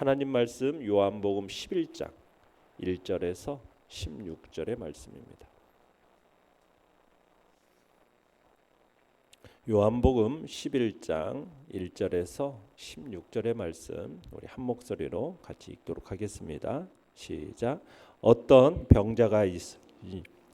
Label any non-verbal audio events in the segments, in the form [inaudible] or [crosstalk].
하나님 말씀 요한복음 11장 1절에서 16절의 말씀입니다. 요한복음 11장 1절에서 16절의 말씀 우리 한 목소리로 같이 읽도록 하겠습니다. 시작. 어떤 병자가 있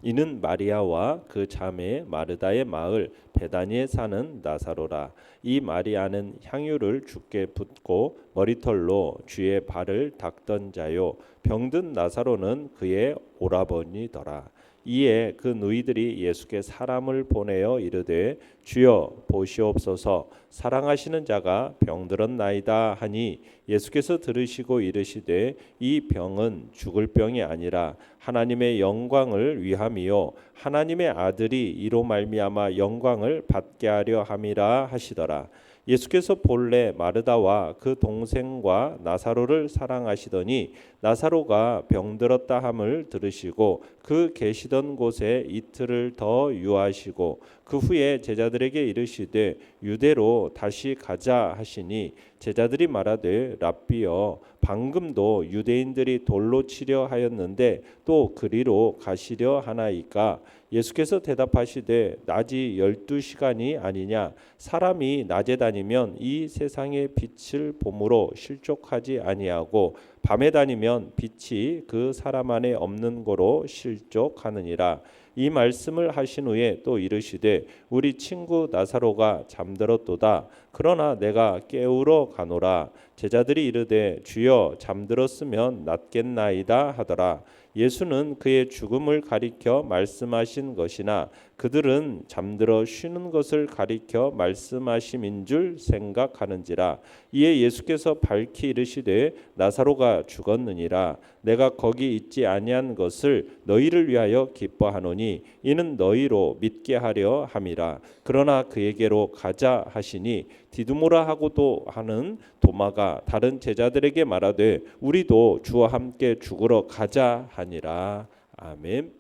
이는 마리아와 그 자매 마르다의 마을 베다니에 사는 나사로라. 이 마리아는 향유를 주께 붓고 머리털로 주의 발을 닦던 자요. 병든 나사로는 그의 오라버니더라. 이에 그 누이들이 예수께 사람을 보내어 이르되 주여 보시옵소서. 사랑하시는 자가 병들었나이다 하니 예수께서 들으시고 이르시되 이 병은 죽을 병이 아니라 하나님의 영광을 위함이요. 하나님의 아들이 이로 말미암아 영광을 받게 하려 함이라 하시더라. 예수께서 본래 마르다와 그 동생과 나사로를 사랑하시더니 나사로가 병들었다 함을 들으시고 그 계시던 곳에 이틀을 더 유하시고 그 후에 제자들에게 이르시되 유대로 다시 가자 하시니 제자들이 말하되 랍비여 방금도 유대인들이 돌로 치려 하였는데 또 그리로 가시려 하나이까? 예수께서 대답하시되 낮이 열두 시간이 아니냐? 사람이 낮에 다니면 이 세상의 빛을 봄으로 실족하지 아니하고 밤에 다니면 빛이 그 사람 안에 없는 거로 실족하느니라. 이 말씀을 하신 후에 또 이르시되 우리 친구 나사로가 잠들었도다. 그러나 내가 깨우러 가노라. 제자들이 이르되 주여 잠들었으면 낫겠나이다 하더라. 예수는 그의 죽음을 가리켜 말씀하신 것이나 그들은 잠들어 쉬는 것을 가리켜 말씀하심인 줄 생각하는지라. 이에 예수께서 밝히 이르시되 나사로가 죽었느니라. 내가 거기 있지 아니한 것을 너희를 위하여 기뻐하노니 이는 너희로 믿게 하려 함이라. 그러나 그에게로 가자 하시니 디두모라 하고도 하는 도마가 다른 제자들에게 말하되 우리도 주와 함께 죽으러 가자 하니라. 아멘.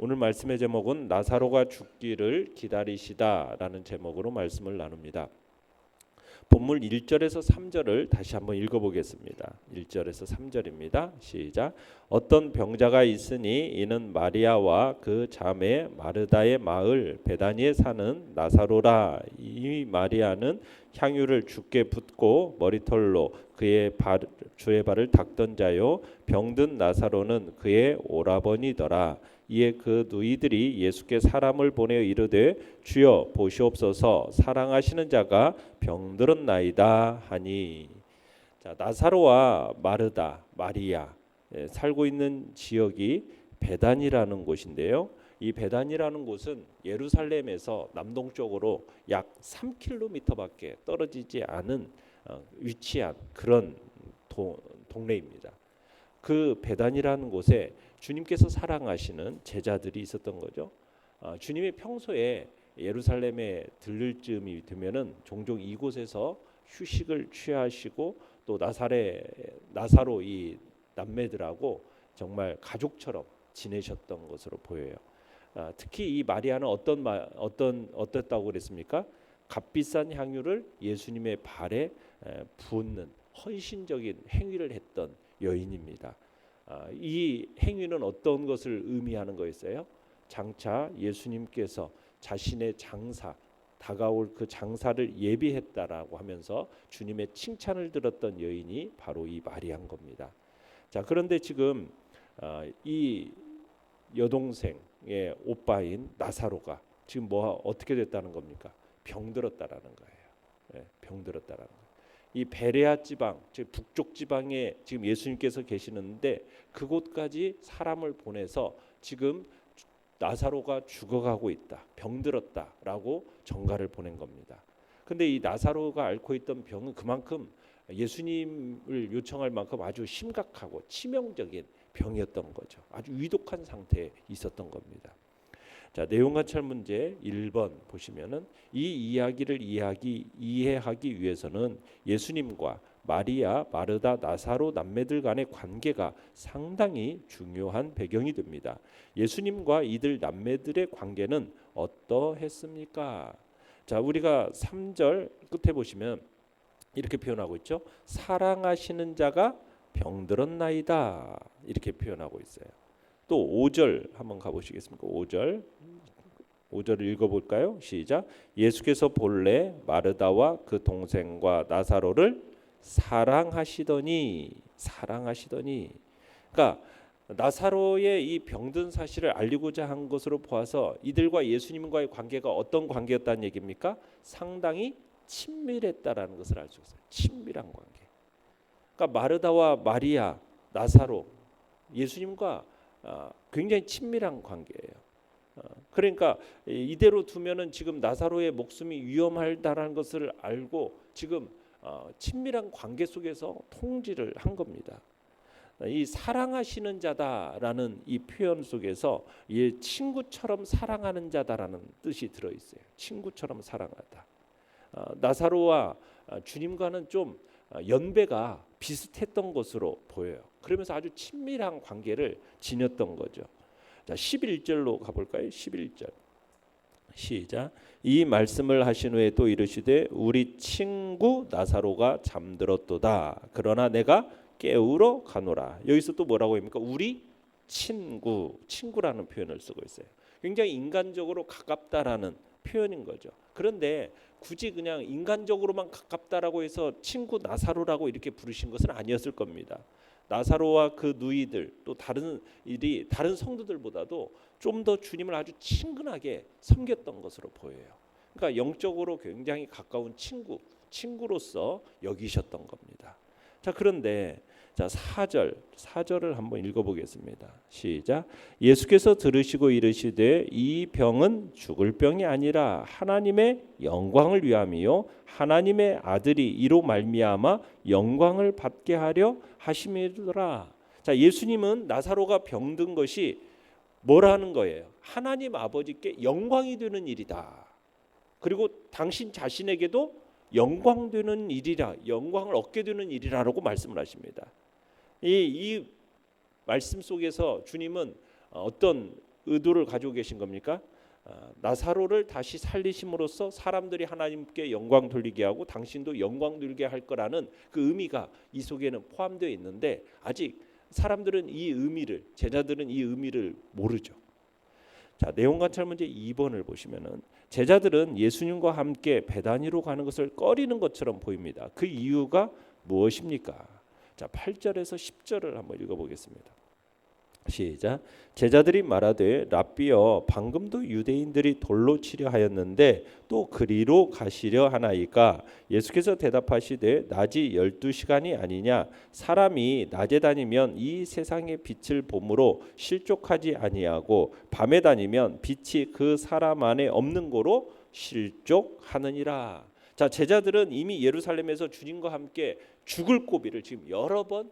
오늘 말씀의 제목은 나사로가 죽기를 기다리시다라는 제목으로 말씀을 나눕니다. 본문 1절에서 3절을 다시 한번 읽어보겠습니다. 1절에서 3절입니다. 시작. 어떤 병자가 있으니 이는 마리아와 그 자매 마르다의 마을 베다니에 사는 나사로라. 이 마리아는 향유를 주께 붓고 머리털로 그의 발, 주의 발을 닦던 자요 병든 나사로는 그의 오라버니더라. 이에 그 누이들이 예수께 사람을 보내어 이르되 주여 보시옵소서 사랑하시는 자가 병들었나이다 하니 자 나사로와 마르다 마리아 예, 살고 있는 지역이 베단이라는 곳인데요. 이 베단이라는 곳은 예루살렘에서 남동쪽으로 약 3km밖에 떨어지지 않은 어, 위치한 그런 도, 동네입니다. 그 베단이라는 곳에 주님께서 사랑하시는 제자들이 있었던 거죠. 어, 주님이 평소에 예루살렘에 들를 즈음이 되면은 종종 이곳에서 휴식을 취하시고 또 나사레 나사로 이 남매들하고 정말 가족처럼 지내셨던 것으로 보여요. 아, 특히 이 마리아는 어떤 마, 어떤 어땠다고 그랬습니까? 값비싼 향유를 예수님의 발에 붓는 헌신적인 행위를 했던 여인입니다. 아, 이 행위는 어떤 것을 의미하는 거였어요? 장차 예수님께서 자신의 장사 다가올 그 장사를 예비했다라고 하면서 주님의 칭찬을 들었던 여인이 바로 이 마리아인 겁니다. 자 그런데 지금 아, 이 여동생의 오빠인 나사로가 지금 뭐 어떻게 됐다는 겁니까? 병들었다라는 거예요. 네, 병들었다라는 거예요. 이 베레아 지방, 즉 북쪽 지방에 지금 예수님께서 계시는데 그곳까지 사람을 보내서 지금 나사로가 죽어가고 있다, 병들었다라고 전가를 보낸 겁니다. 근데 이 나사로가 앓고 있던 병은 그만큼 예수님을 요청할 만큼 아주 심각하고 치명적인 병이었던 거죠. 아주 위독한 상태에 있었던 겁니다. 자, 내용 관찰 문제 1번 보시면은 이 이야기를 이해하기 이해하기 위해서는 예수님과 마리아, 마르다, 나사로 남매들 간의 관계가 상당히 중요한 배경이 됩니다. 예수님과 이들 남매들의 관계는 어떠했습니까? 자, 우리가 3절 끝에 보시면 이렇게 표현하고 있죠. 사랑하시는 자가 병들었나이다 이렇게 표현하고 있어요. 또 5절 한번 가보시겠습니까? 5절 5절을 읽어볼까요? 시작. 예수께서 본래 마르다와 그 동생과 나사로를 사랑하시더니 사랑하시더니 그러니까 나사로의 이 병든 사실을 알리고자 한 것으로 보아서 이들과 예수님과의 관계가 어떤 관계였다는 얘기입니까? 상당히 친밀했다라는 것을 알 수 있어요. 친밀한 관계. 그러니까 마르다와 마리아, 나사로, 예수님과 아, 굉장히 친밀한 관계예요. 어, 그러니까 이대로 두면은 지금 나사로의 목숨이 위험하다라는 것을 알고 지금 어, 친밀한 관계 속에서 통지를 한 겁니다. 이 사랑하시는 자다라는 이 표현 속에서 이 친구처럼 사랑하는 자다라는 뜻이 들어 있어요. 친구처럼 사랑하다. 어, 나사로와 주님과는 좀 연배가 비슷했던 것으로 보여요. 그러면서 아주 친밀한 관계를 지녔던 거죠. 자, 11절로 가 볼까요? 11절. 시작. 이 말씀을 하신 후에 또 이르시되 우리 친구 나사로가 잠들었도다. 그러나 내가 깨우러 가노라. 여기서 또 뭐라고 합니까? 우리 친구, 친구라는 표현을 쓰고 있어요. 굉장히 인간적으로 가깝다라는 표현인 거죠. 그런데 굳이 그냥 인간적으로만 가깝다라고 해서 친구 나사로라고 이렇게 부르신 것은 아니었을 겁니다. 나사로와 그 누이들 또 다른 일이 다른 성도들보다도 좀 더 주님을 아주 친근하게 섬겼던 것으로 보여요. 그러니까 영적으로 굉장히 가까운 친구, 친구로서 여기셨던 겁니다. 자, 그런데 자, 4절. 4절을 한번 읽어 보겠습니다. 시작. 예수께서 들으시고 이르시되 이 병은 죽을 병이 아니라 하나님의 영광을 위함이요 하나님의 아들이 이로 말미암아 영광을 받게 하려 하심이더라. 자, 예수님은 나사로가 병든 것이 뭐라는 거예요? 하나님 아버지께 영광이 되는 일이다. 그리고 당신 자신에게도 영광 되는 일이라 영광을 얻게 되는 일이라고 말씀을 하십니다. 이, 이 말씀 속에서 주님은 어떤 의도를 가지고 계신 겁니까? 아, 나사로를 다시 살리심으로써 사람들이 하나님께 영광 돌리게 하고 당신도 영광 돌리게 할 거라는 그 의미가 이 속에는 포함되어 있는데 아직 사람들은 이 의미를 제자들은 이 의미를 모르죠. 자, 내용 관찰 문제 2번을 보시면은 제자들은 예수님과 함께 베다니로 가는 것을 꺼리는 것처럼 보입니다. 그 이유가 무엇입니까? 자, 8절에서 10절을 한번 읽어 보겠습니다. 시작. 제자들이 말하되 랍비여 방금도 유대인들이 돌로 치려 하였는데 또 그리로 가시려 하나이까 예수께서 대답하시되 낮이 열두 시간이 아니냐 사람이 낮에 다니면 이 세상의 빛을 봄으로 실족하지 아니하고 밤에 다니면 빛이 그 사람 안에 없는 고로 실족하느니라. 자 제자들은 이미 예루살렘에서 주님과 함께 죽을 고비를 지금 여러 번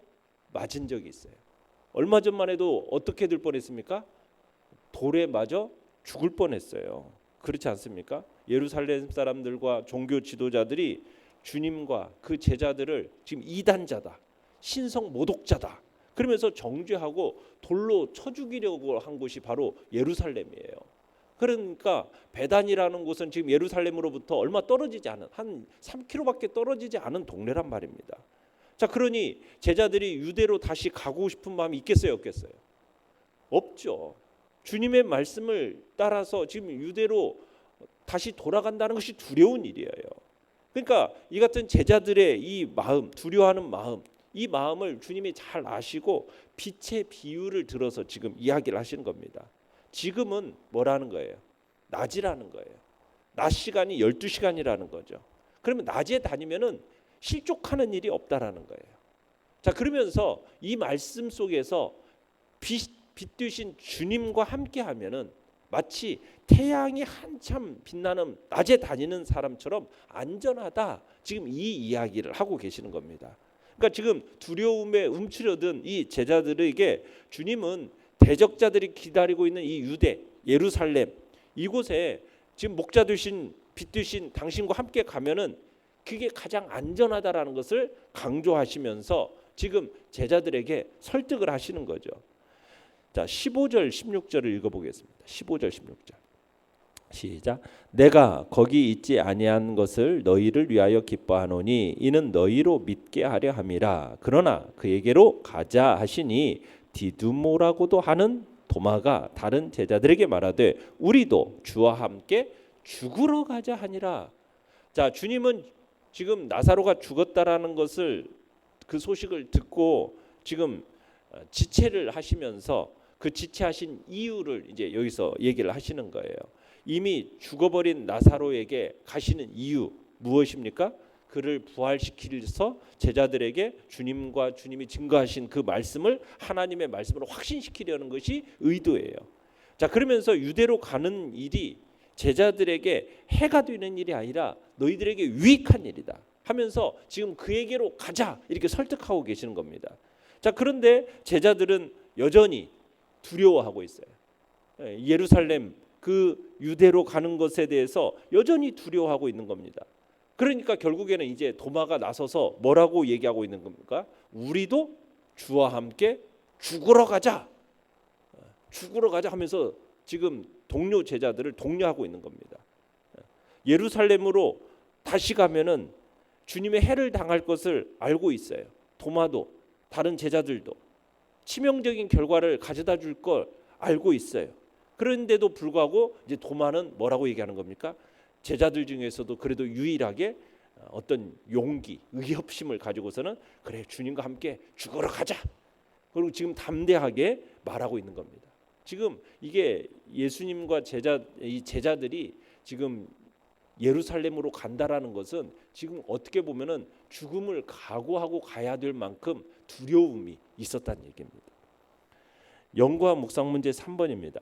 맞은 적이 있어요. 얼마 전만 해도 어떻게 될 뻔했습니까? 돌에 맞아 죽을 뻔했어요. 그렇지 않습니까? 예루살렘 사람들과 종교 지도자들이 주님과 그 제자들을 지금 이단자다, 신성 모독자다. 그러면서 정죄하고 돌로 쳐 죽이려고 한 곳이 바로 예루살렘이에요. 그러니까 베단이라는 곳은 지금 예루살렘으로부터 얼마 떨어지지 않은 한 3km밖에 떨어지지 않은 동네란 말입니다. 자, 그러니 제자들이 유대로 다시 가고 싶은 마음이 있겠어요, 없겠어요? 없죠. 주님의 말씀을 따라서 지금 유대로 다시 돌아간다는 것이 두려운 일이에요. 그러니까 이 같은 제자들의 이 마음, 두려워하는 마음, 이 마음을 주님이 잘 아시고 빛의 비유를 들어서 지금 이야기를 하시는 겁니다. 지금은 뭐라는 거예요? 낮이라는 거예요. 낮 시간이 12시간이라는 거죠. 그러면 낮에 다니면은 실족하는 일이 없다라는 거예요. 자, 그러면서 이 말씀 속에서 빛, 빛드신 주님과 함께 하면은 마치 태양이 한참 빛나는 낮에 다니는 사람처럼 안전하다. 지금 이 이야기를 하고 계시는 겁니다. 그러니까 지금 두려움에 움츠려든 이 제자들에게 주님은 대적자들이 기다리고 있는 이 유대 예루살렘 이곳에 지금 목자 되신 빛 되신 당신과 함께 가면은 그게 가장 안전하다라는 것을 강조하시면서 지금 제자들에게 설득을 하시는 거죠. 자, 15절 16절을 읽어 보겠습니다. 15절 16절. 시작. 내가 거기 있지 아니한 것을 너희를 위하여 기뻐하노니 이는 너희로 믿게 하려 함이라. 그러나 그에게로 가자 하시니 디두모라고도 하는 도마가 다른 제자들에게 말하되 우리도 주와 함께 죽으러 가자 하니라. 자, 주님은 지금 나사로가 죽었다라는 것을 그 소식을 듣고 지금 어, 지체를 하시면서 그 지체하신 이유를 이제 여기서 얘기를 하시는 거예요. 이미 죽어버린 나사로에게 가시는 이유 무엇입니까? 그를 부활시키서 제자들에게 주님과 주님이 증거하신 그 말씀을 하나님의 말씀으로 확신시키려는 것이 의도예요. 자 그러면서 유대로 가는 일이 제자들에게 해가 되는 일이 아니라 너희들에게 유익한 일이다 하면서 지금 그에게로 가자 이렇게 설득하고 계시는 겁니다. 자 그런데 제자들은 여전히 두려워하고 있어요. 예, 예루살렘 그 유대로 가는 것에 대해서 여전히 두려워하고 있는 겁니다. 그러니까 결국에는 이제 도마가 나서서 뭐라고 얘기하고 있는 겁니까? 우리도 주와 함께 죽으러 가자. 죽으러 가자 하면서 지금 동료 제자들을 독려하고 있는 겁니다. 예루살렘으로 다시 가면은 주님의 해를 당할 것을 알고 있어요. 도마도 다른 제자들도 치명적인 결과를 가져다 줄 걸 알고 있어요. 그런데도 불구하고 이제 도마는 뭐라고 얘기하는 겁니까? 제자들 중에서도 그래도 유일하게 어떤 용기, 의협심을 가지고서는 그래 주님과 함께 죽으러 가자. 그리고 지금 담대하게 말하고 있는 겁니다. 지금 이게 예수님과 제자 이 제자들이 지금 예루살렘으로 간다라는 것은 지금 어떻게 보면은 죽음을 각오하고 가야 될 만큼 두려움이 있었다는 얘기입니다. 연구와 묵상 문제 3번입니다.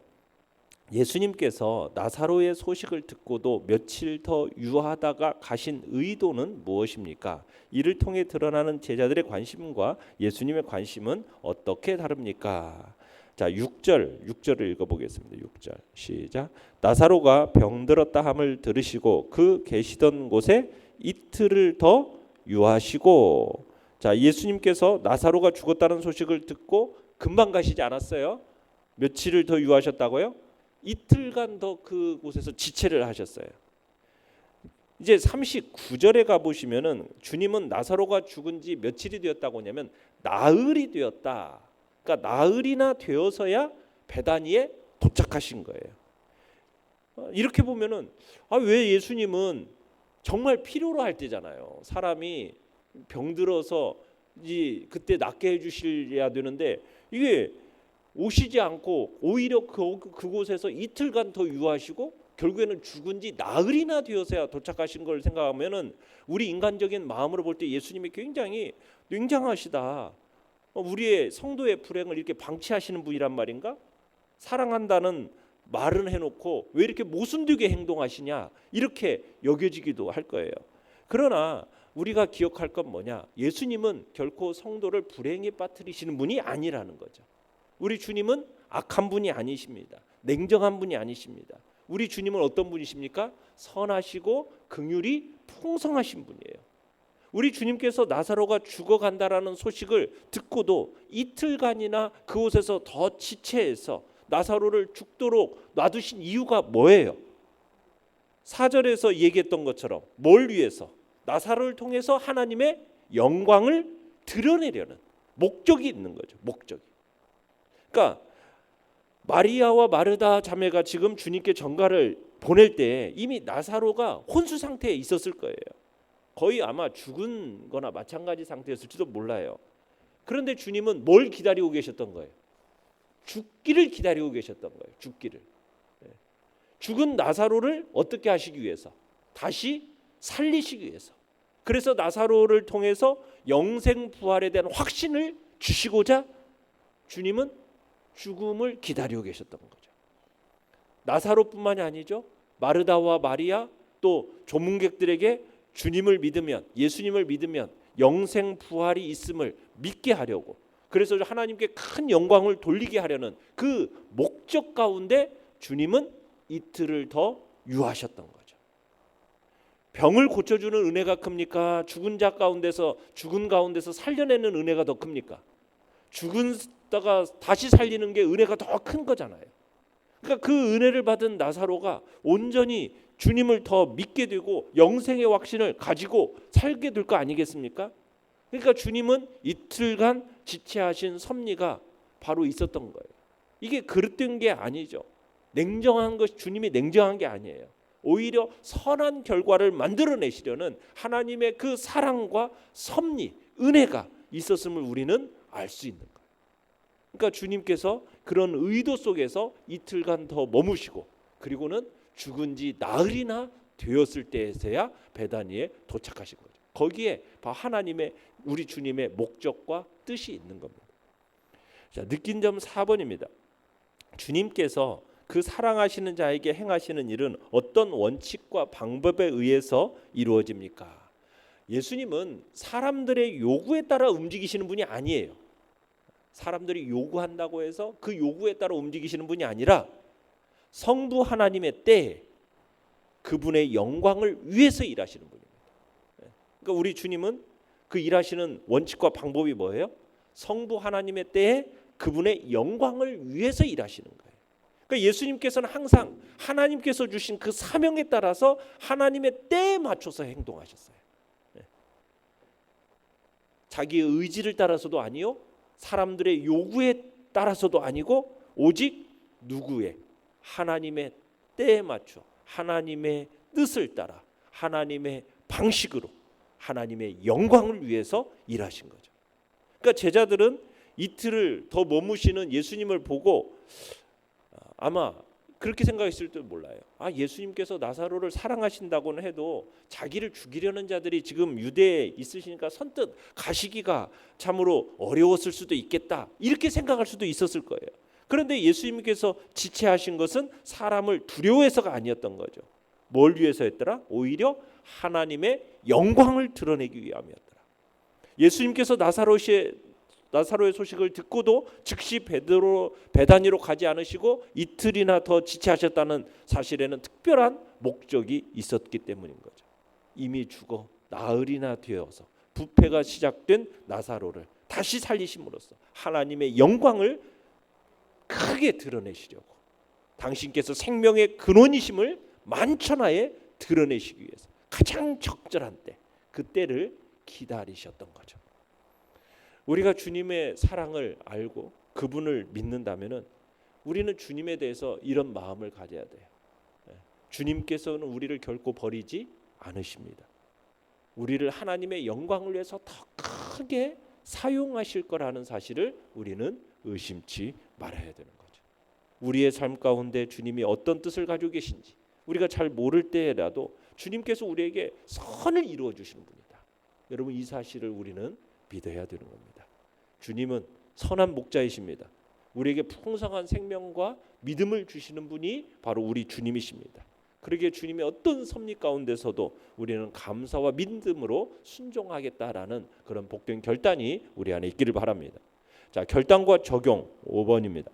예수님께서 나사로의 소식을 듣고도 며칠 더 유하다가 가신 의도는 무엇입니까? 이를 통해 드러나는 제자들의 관심과 예수님의 관심은 어떻게 다릅니까? 자, 6절 6절을 읽어 보겠습니다. 6절. 시작. 나사로가 병들었다 함을 들으시고 그 계시던 곳에 이틀을 더 유하시고 자, 예수님께서 나사로가 죽었다는 소식을 듣고 금방 가시지 않았어요. 며칠을 더 유하셨다고요? 이틀간 더 그곳에서 지체를 하셨어요. 이제 39절에 가 보시면은 주님은 나사로가 죽은 지 며칠이 되었다고 하냐면 나흘이 되었다. 그러니까 나흘이나 되어서야 베다니에 도착하신 거예요. 어, 이렇게 보면은 아 왜 예수님은 정말 필요로 할 때잖아요. 사람이 병들어서 이 그때 낫게 해 주셔야 되는데 이게 오시지 않고 오히려 그, 그곳에서 이틀간 더 유하시고 결국에는 죽은 지 나흘이나 되어서야 도착하신 걸 생각하면은 우리 인간적인 마음으로 볼 때 예수님이 굉장히 냉정하시다. 어, 우리의 성도의 불행을 이렇게 방치하시는 분이란 말인가? 사랑한다는 말은 해놓고 왜 이렇게 모순되게 행동하시냐 이렇게 여겨지기도 할 거예요. 그러나 우리가 기억할 건 뭐냐? 예수님은 결코 성도를 불행에 빠뜨리시는 분이 아니라는 거죠. 우리 주님은 악한 분이 아니십니다. 냉정한 분이 아니십니다. 우리 주님은 어떤 분이십니까? 선하시고 긍휼이 풍성하신 분이에요. 우리 주님께서 나사로가 죽어간다라는 소식을 듣고도 이틀간이나 그곳에서 더 지체해서 나사로를 죽도록 놔두신 이유가 뭐예요? 사절에서 얘기했던 것처럼 뭘 위해서 나사로를 통해서 하나님의 영광을 드러내려는 목적이 있는 거죠. 목적이. 그러니까 마리아와 마르다 자매가 지금 주님께 전가를 보낼 때 이미 나사로가 혼수 상태에 있었을 거예요. 거의 아마 죽은 거나 마찬가지 상태였을지도 몰라요. 그런데 주님은 뭘 기다리고 계셨던 거예요? 죽기를 기다리고 계셨던 거예요. 죽기를. 예. 죽은 나사로를 어떻게 하시기 위해서? 다시 살리시기 위해서. 그래서 나사로를 통해서 영생 부활에 대한 확신을 주시고자 주님은 죽음을 기다리고 계셨던 거죠. 나사로뿐만이 아니죠. 마르다와 마리아 또 조문객들에게 주님을 믿으면 예수님을 믿으면 영생 부활이 있음을 믿게 하려고 그래서 하나님께 큰 영광을 돌리게 하려는 그 목적 가운데 주님은 이틀을 더 유하셨던 거죠. 병을 고쳐주는 은혜가 큽니까? 죽은 자 가운데서 죽은 가운데서 살려내는 은혜가 더 큽니까? 죽은 다가 다시 살리는 게 은혜가 더 큰 거잖아요. 그러니까 그 은혜를 받은 나사로가 온전히 주님을 더 믿게 되고 영생의 확신을 가지고 살게 될 거 아니겠습니까? 그러니까 주님은 이틀간 지체하신 섭리가 바로 있었던 거예요. 이게 그릇된 게 아니죠. 냉정한 것 주님이 냉정한 게 아니에요. 오히려 선한 결과를 만들어내시려는 하나님의 그 사랑과 섭리, 은혜가 있었음을 우리는 알 수 있는. 그러니까 주님께서 그런 의도 속에서 이틀간 더 머무시고 그리고는 죽은 지 나흘이나 되었을 때에서야 베다니에 도착하신 거죠. 거기에 하나님의 우리 주님의 목적과 뜻이 있는 겁니다. 자, 느낀 점 4번입니다. 주님께서 그 사랑하시는 자에게 행하시는 일은 어떤 원칙과 방법에 의해서 이루어집니까? 예수님은 사람들의 요구에 따라 움직이시는 분이 아니에요. 사람들이 요구한다고 해서 그 요구에 따라 움직이시는 분이 아니라 성부 하나님의 때에 그분의 영광을 위해서 일하시는 분입니다. 그러니까 우리 주님은 그 일하시는 원칙과 방법이 뭐예요? 성부 하나님의 때에 그분의 영광을 위해서 일하시는 거예요. 그러니까 예수님께서는 항상 하나님께서 주신 그 사명에 따라서 하나님의 때에 맞춰서 행동하셨어요. 네. 자기의 의지를 따라서도 아니요, 사람들의 요구에 따라서도 아니고 오직 누구의 하나님의 때에 맞춰 하나님의 뜻을 따라 하나님의 방식으로 하나님의 영광을 위해서 일하신 거죠. 그러니까 제자들은 이틀을 더 머무시는 예수님을 보고 아마 그렇게 생각했을 줄 몰라요. 아 예수님께서 나사로를 사랑하신다고는 해도 자기를 죽이려는 자들이 지금 유대에 있으시니까 선뜻 가시기가 참으로 어려웠을 수도 있겠다 이렇게 생각할 수도 있었을 거예요. 그런데 예수님께서 지체하신 것은 사람을 두려워해서가 아니었던 거죠. 뭘 위해서 했더라? 오히려 하나님의 영광을 드러내기 위함이었더라. 예수님께서 나사로의 나사로의 소식을 듣고도 즉시 베드로 베다니로 가지 않으시고 이틀이나 더 지체하셨다는 사실에는 특별한 목적이 있었기 때문인 거죠. 이미 죽어 나흘이나 되어서 부패가 시작된 나사로를 다시 살리심으로써 하나님의 영광을 크게 드러내시려고 당신께서 생명의 근원이심을 만천하에 드러내시기 위해서 가장 적절한 때 그때를 기다리셨던 거죠. 우리가 주님의 사랑을 알고 그분을 믿는다면은 우리는 주님에 대해서 이런 마음을 가져야 돼요. 예. 주님께서는 우리를 결코 버리지 않으십니다. 우리를 하나님의 영광을 위해서 더 크게 사용하실 거라는 사실을 우리는 의심치 말아야 되는 거죠. 우리의 삶 가운데 주님이 어떤 뜻을 가지고 계신지 우리가 잘 모를 때라도 주님께서 우리에게 선을 이루어 주시는 분이다. 여러분 이 사실을 우리는 믿어야 되는 겁니다. 주님은 선한 목자이십니다. 우리에게 풍성한 생명과 믿음을 주시는 분이 바로 우리 주님이십니다. 그러기에 주님의 어떤 섭리 가운데서도 우리는 감사와 믿음으로 순종하겠다라는 그런 복된 결단이 우리 안에 있기를 바랍니다. 자, 결단과 적용 5번입니다.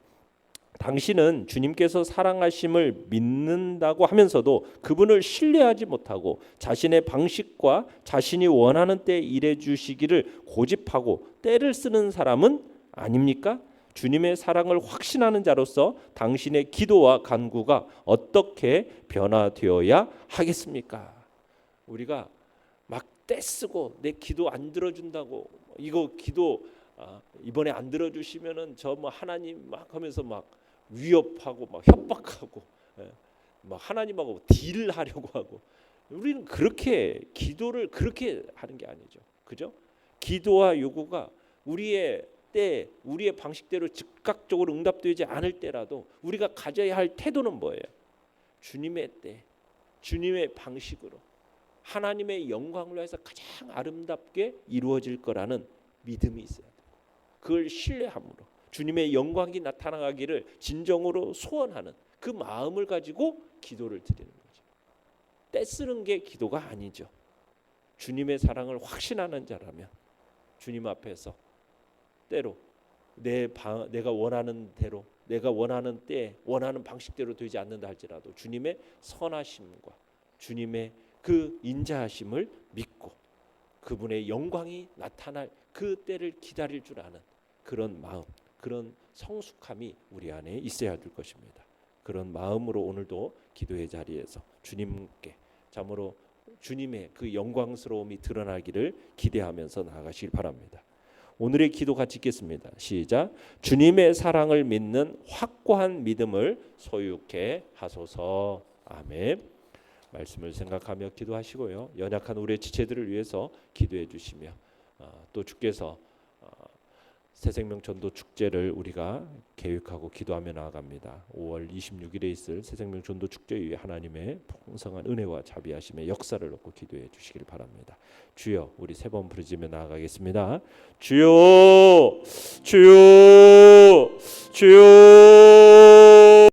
당신은 주님께서 사랑하심을 믿는다고 하면서도 그분을 신뢰하지 못하고 자신의 방식과 자신이 원하는 때 일해 주시기를 고집하고 때를 쓰는 사람은 아닙니까? 주님의 사랑을 확신하는 자로서 당신의 기도와 간구가 어떻게 변화되어야 하겠습니까? 우리가 막 떼쓰고 내 기도 안 들어준다고 이거 기도 아, 이번에 안 들어주시면은 저 뭐 하나님 막 하면서 막 위협하고 막 협박하고 예, 막 하나님하고 딜을 하려고 [laughs] 하고 우리는 그렇게 기도를 그렇게 하는 게 아니죠. 그죠? 기도와 요구가 우리의 때 우리의 방식대로 즉각적으로 응답되지 않을 때라도 우리가 가져야 할 태도는 뭐예요? 주님의 때, 주님의 방식으로 하나님의 영광을 위해서 가장 아름답게 이루어질 거라는 믿음이 있어야 돼요. 그걸 신뢰함으로 주님의 영광이 나타나기를 진정으로 소원하는 그 마음을 가지고 기도를 드리는 거죠. 떼쓰는 게 기도가 아니죠. 주님의 사랑을 확신하는 자라면 주님 앞에서 때로 내 방, 내가 원하는 대로 내가 원하는 때 원하는 방식대로 되지 않는다 할지라도 주님의 선하심과 주님의 그 인자하심을 믿고 그분의 영광이 나타날 그 때를 기다릴 줄 아는 그런 마음 그런 성숙함이 우리 안에 있어야 될 것입니다. 그런 마음으로 오늘도 기도의 자리에서 주님께 참으로 주님의 그 영광스러움이 드러나기를 기대하면서 나아가시길 바랍니다. 오늘의 기도 같이 읽겠습니다. 시작. 주님의 사랑을 믿는 확고한 믿음을 소유케 하소서. 아멘. 말씀을 생각하며 기도하시고요. 연약한 우리의 지체들을 위해서 기도해 주시며 어, 또 주께서 어, 새생명 전도 축제를 우리가 계획하고 기도하며 나아갑니다. 5월 26일에 있을 새생명 전도 축제 위에 하나님의 풍성한 은혜와 자비하심의 역사를 놓고 기도해 주시길 바랍니다. 주여 우리 세 번 부르짖며 나아가겠습니다. 주여 주여 주여